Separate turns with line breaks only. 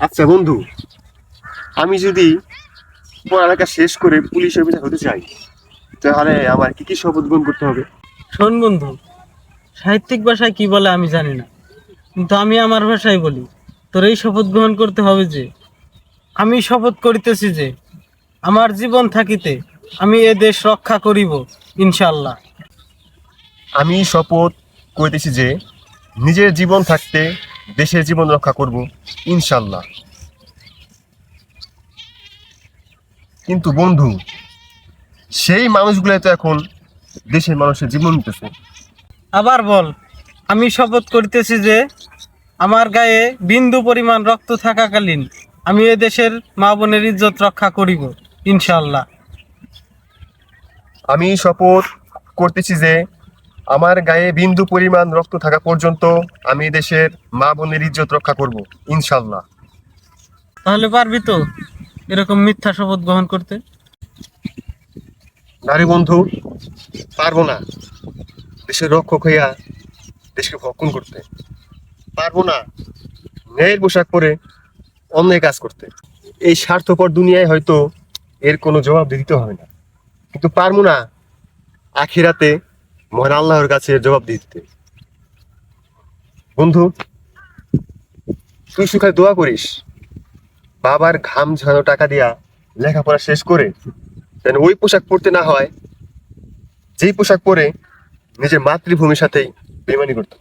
আচ্ছা বন্ধু আমি যদি পড়ালেখা শেষ করে পুলিশ অফিসার হতে চাই তাহলে আমার কি কি শপথ গ্রহণ করতে হবে?
শোন বন্ধু সাহিত্যিক ভাষায় কি বলে আমি জানি না কিন্তু আমি আমার ভাষায় বলি। তোর এই শপথ গ্রহণ করতে হবে যে আমি শপথ করিতেছি যে আমার জীবন থাকিতে আমি এ দেশ রক্ষা করিব ইনশাল্লাহ
আমি শপথ করিতেছি যে নিজের জীবন থাকতে দেশের জীবন রক্ষা করব ইনশাল্লাহ। কিন্তু বন্ধু সেই মানুষগুলো তো এখন দেশের মানুষের জীবন নিতেছে
আবার বল আমি শপথ করিতেছি যে আমার গায়ে বিন্দু পরিমাণ রক্ত থাকাকালীন আমি এ দেশের মা বোনের ইজ্জত রক্ষা করিব ইনশাল্লাহ।
আমি শপথ করতেছি যে আমার গায়ে বিন্দু পরিমাণ রক্ত থাকা পর্যন্ত আমি দেশের মা বোনের ইজ্জত রক্ষা করব ইনশাল্লাহ
তাহলে পারবি তো এরকম মিথ্যা শপথ গ্রহণ করতে?
নারী বন্ধু পারব না দেশের রক্ষক হইয়া দেশকে ভক্ষণ করতে। পারব না ন্যায়ের পোশাক পরে অন্যায় কাজ করতে। এই স্বার্থপর দুনিয়ায় হয়তো এর কোনো জবাব দিতে হবে না। কিন্তু পারব না আখিরাতে মহান আল্লাহর কাছে জবাব দিতে। বন্ধু, তুই সুখায় দোয়া করিস। বাবার ঘাম ঝানো টাকা দিয়া লেখাপড়া শেষ করে যেন ওই পোশাক পরতে না হয়, যেই পোশাক পরে নিজের মাতৃভূমির সাথেই বেমানি করতে